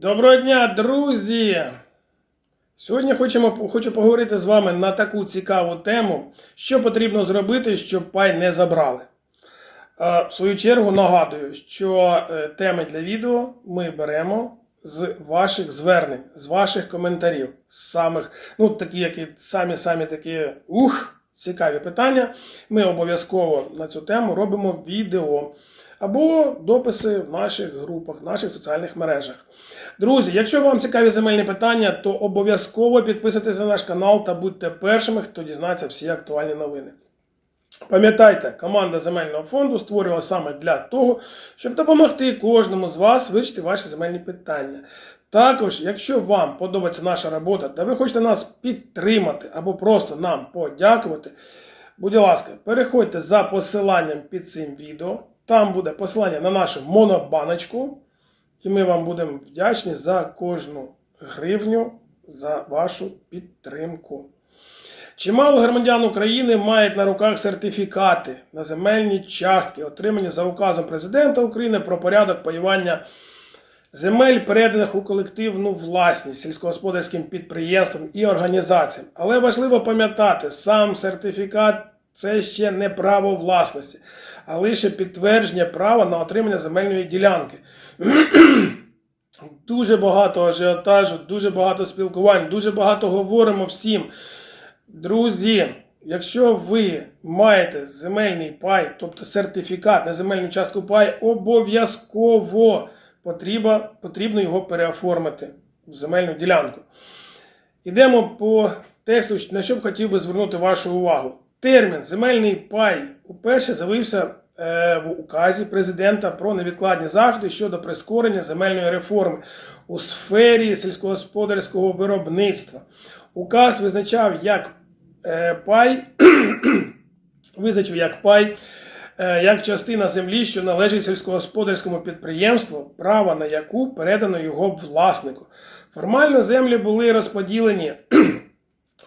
Доброго дня, друзі! Сьогодні хочемо, хочу поговорити з вами на таку цікаву тему, що потрібно зробити, щоб пай не забрали. Е, В свою чергу нагадую, що е, теми для відео ми беремо з ваших звернень, з ваших коментарів, самих, ну такі, які самі самі такі ух, цікаві питання. Ми обов'язково на цю тему робимо відео або дописи в наших групах, в наших соціальних мережах. Друзі, якщо вам цікаві земельні питання, то обов'язково підписуйтесь на наш канал та будьте першими, хто дізнається всі актуальні новини. Пам'ятайте, команда земельного фонду створювала саме для того, щоб допомогти кожному з вас вирішити ваші земельні питання. Також, якщо вам подобається наша робота та ви хочете нас підтримати або просто нам подякувати, будь ласка, переходьте за посиланням під цим відео. Там буде посилання на нашу монобаночку. І ми вам будемо вдячні за кожну гривню за вашу підтримку. Чимало громадян України мають на руках сертифікати на земельні частки, отримані за указом Президента України про порядок паювання земель, переданих у колективну власність сільськогосподарським підприємствам і організаціям. Але важливо пам'ятати, сам сертифікат це ще не право власності, а лише підтвердження права на отримання земельної ділянки. Дуже багато ажіотажу, дуже багато спілкувань, дуже багато говоримо всім. Друзі, якщо ви маєте земельний пай, тобто сертифікат на земельну частку пай, обов'язково потрібно, потрібно його переоформити в земельну ділянку. Ідемо по тексту, на що б хотів би звернути вашу увагу. Термін земельний пай уперше з'явився е, в указі президента про невідкладні заходи щодо прискорення земельної реформи у сфері сільськогосподарського виробництва. Указ визначав як е, пай, визначив як пай, як частина землі, що належить сільськогосподарському підприємству, право на яку передано його власнику. Формально землі були розподілені.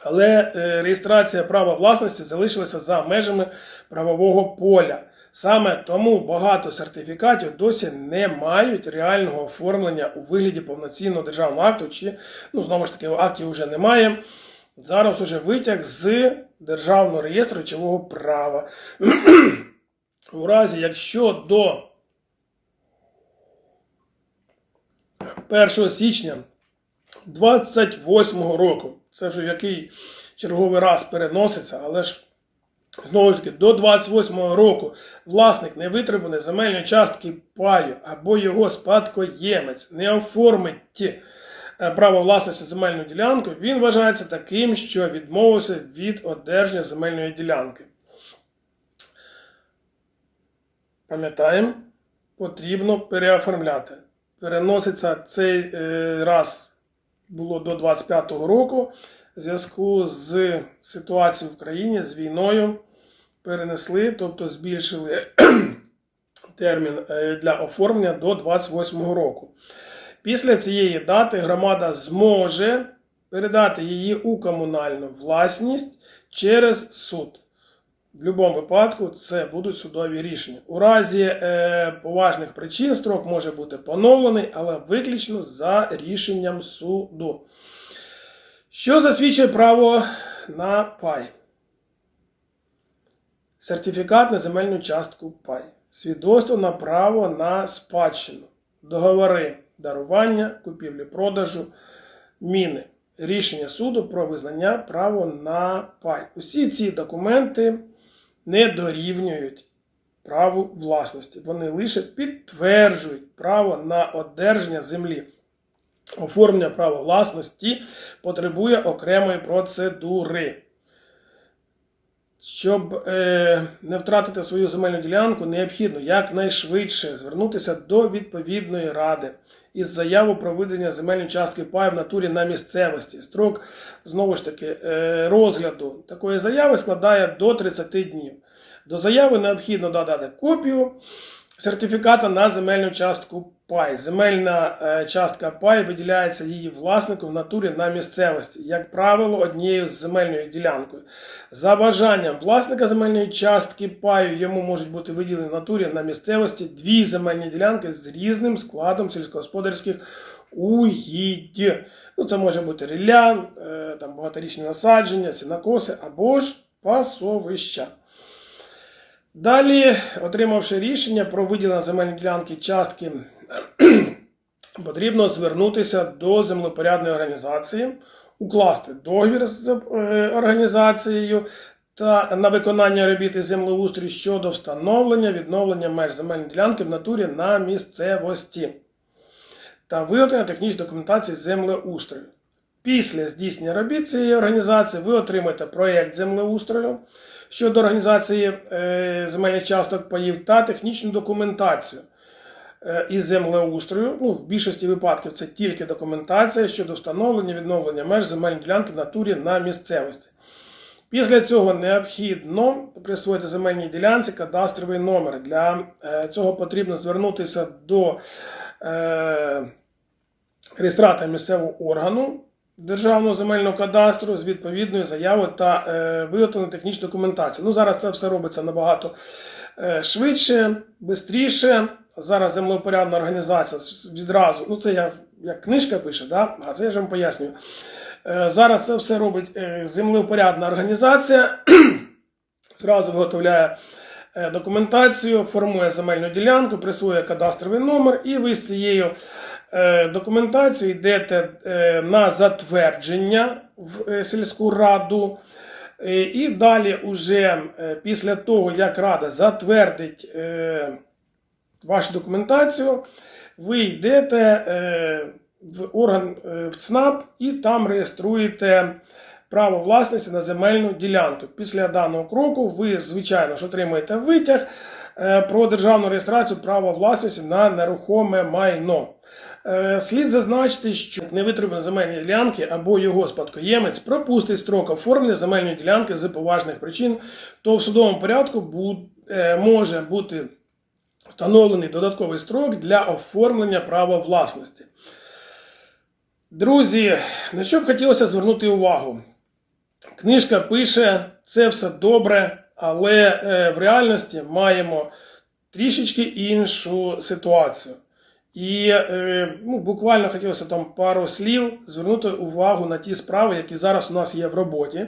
Але е, реєстрація права власності залишилася за межами правового поля. Саме тому багато сертифікатів досі не мають реального оформлення у вигляді повноцінного державного акту, чи, ну, знову ж таки, актів вже немає. Зараз уже витяг з Державного реєстру речового права. У разі, якщо до 1 січня 28 року, це вже який черговий раз переноситься, але ж знову ж таки до 28 року власник невитребуваної земельної частки паю або його спадкоємець не оформить е, право власності земельну ділянку, він вважається таким, що відмовився від одержання земельної ділянки. Пам'ятаємо, потрібно переоформляти. Переноситься цей е, раз було до 25-го року. В зв'язку з ситуацією в країні, з війною перенесли, тобто збільшили термін е, для оформлення до 28-го року. Після цієї дати громада зможе передати її у комунальну власність через суд. В будь-якому випадку це будуть судові рішення. У разі е, поважних причин строк може бути поновлений, але виключно за рішенням суду. Що засвідчує право на пай? Сертифікат на земельну частку пай. Свідоцтво на право на спадщину. Договори дарування, купівлі-продажу, міни. Рішення суду про визнання права на пай. Усі ці документи не дорівнюють праву власності. Вони лише підтверджують право на одержання землі. Оформлення права власності потребує окремої процедури. Щоб е, не втратити свою земельну ділянку, необхідно якнайшвидше звернутися до відповідної ради із заяву про видання земельної частки паю в натурі на місцевості. Строк знову ж таки е, розгляду такої заяви складає до 30 днів. До заяви необхідно додати копію сертифіката на земельну частку пай. Земельна е, частка пай виділяється її власнику в натурі на місцевості, як правило, однією з земельною ділянкою. За бажанням власника земельної частки паю йому можуть бути виділені в натурі на місцевості дві земельні ділянки з різним складом сільськогосподарських угідь. Ну, це може бути рілля, е, там багаторічні насадження, сінокоси або ж пасовища. Далі, отримавши рішення про виділення земельної ділянки частки, потрібно звернутися до землепорядної організації, укласти договір з е, організацією та на виконання робіт із землеустрою щодо встановлення відновлення меж земельної ділянки в натурі на місцевості та виготовлення технічної документації землеустрою. Після здійснення робіт цієї організації ви отримаєте проєкт землеустрою щодо організації е, земельних часток паїв та технічну документацію е, із землеустрою. Ну, в більшості випадків це тільки документація щодо встановлення відновлення меж земельної ділянки в натурі на місцевості. Після цього необхідно присвоїти земельній ділянці кадастровий номер. Для е, цього потрібно звернутися до реєстратора місцевого органу Державного земельного кадастру з відповідною заявою та е, виготовлення технічної документації. Ну, зараз це все робиться набагато е, швидше, швидше. Зараз землеупорядна організація відразу, ну це я як книжка пише, да? а це я ж вам пояснюю. Е, зараз це все робить е, землеупорядна організація, зразу виготовляє е, документацію, формує земельну ділянку, присвоює кадастровий номер, і ви з цією е, документацією йдете е, на затвердження в е, сільську раду. І далі, уже після того, як рада затвердить вашу документацію, ви йдете в орган в ЦНАП і там реєструєте право власності на земельну ділянку. Після даного кроку ви, звичайно ж, отримаєте витяг про державну реєстрацію права власності на нерухоме майно. Е, Слід зазначити, що невитримані земельні ділянки або його спадкоємець пропустить строк оформлення земельної ділянки з поважних причин, то в судовому порядку е, може бути встановлений додатковий строк для оформлення права власності. Друзі, на що б хотілося звернути увагу? Книжка пише, це все добре, але е, в реальності маємо трішечки іншу ситуацію. І е, ну, буквально хотілося там пару слів звернути увагу на ті справи, які зараз у нас є в роботі.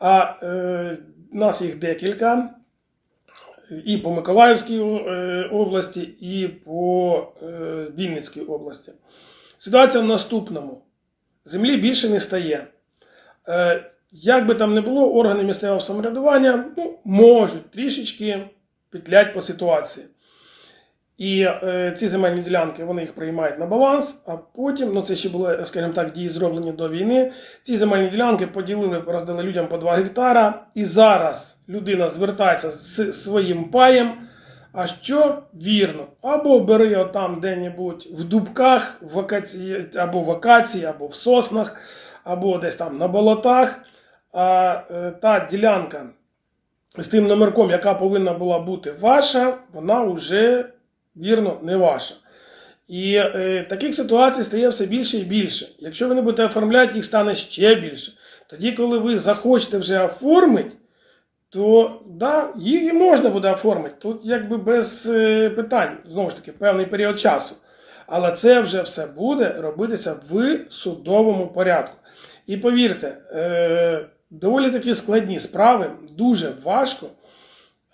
А е, нас їх декілька. І по Миколаївській е, області, і по е, Вінницькій області. Ситуація в наступному: землі більше не стає. Як би там не було, органи місцевого самоврядування ну, можуть трішечки петлять по ситуації. І е, ці земельні ділянки вони їх приймають на баланс, а потім, ну це ще були, скажімо так, дії зроблені до війни. Ці земельні ділянки поділили, роздали людям по 2 гектара. І зараз людина звертається з своїм паєм. А що вірно? Або бери отам де-небудь в дубках, в вакації, або в вакації, або в соснах, або десь там на болотах. А е, та ділянка з тим номерком, яка повинна була бути ваша, вона вже вірно не ваша. І е, таких ситуацій стає все більше і більше. Якщо ви не будете оформляти, їх стане ще більше. Тоді, коли ви захочете вже оформити, то да, і можна буде оформити. Тут якби без е, питань, знову ж таки, певний період часу. Але це вже все буде робитися в судовому порядку. І повірте, е, доволі такі складні справи, дуже важко.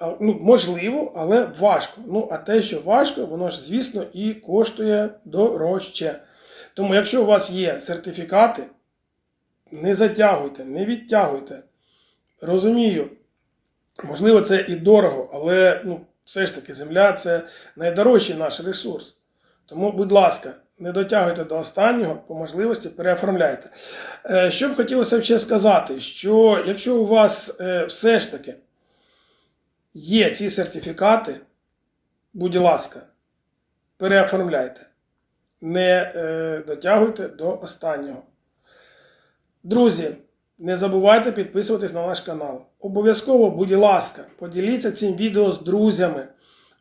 Ну, можливо, але важко. Ну, а те, що важко, воно ж, звісно, і коштує дорожче. Тому, якщо у вас є сертифікати, не затягуйте, не відтягуйте. Розумію, можливо, це і дорого, але ну, все ж таки земля це найдорожчий наш ресурс. Тому, будь ласка, не дотягуйте до останнього, по можливості переоформляйте. Е, Що б хотілося ще сказати, що якщо у вас е, все ж таки є ці сертифікати, будь ласка, переоформляйте. Не е, дотягуйте до останнього. Друзі, не забувайте підписуватись на наш канал. Обов'язково, будь ласка, поділіться цим відео з друзями.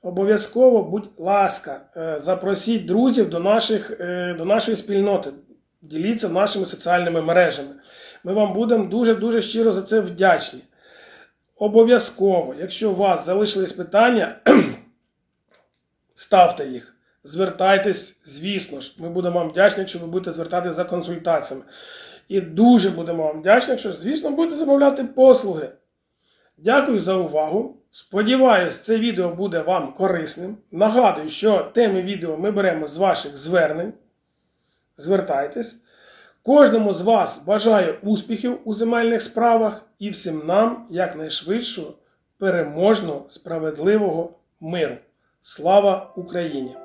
Обов'язково, будь ласка, е, запросіть друзів до, наших, е, до нашої спільноти. Діліться нашими соціальними мережами. Ми вам будемо дуже-дуже щиро за це вдячні. Обов'язково, якщо у вас залишились питання, ставте їх. Звертайтесь, звісно ж. Ми будемо вам вдячні, якщо ви будете звертатися за консультаціями. І дуже будемо вам вдячні, якщо, звісно, будете замовляти послуги. Дякую за увагу. Сподіваюсь, це відео буде вам корисним. Нагадую, що теми відео ми беремо з ваших звернень. Звертайтесь. Кожному з вас бажаю успіхів у земельних справах і всім нам якнайшвидшого, переможного, справедливого миру. Слава Україні!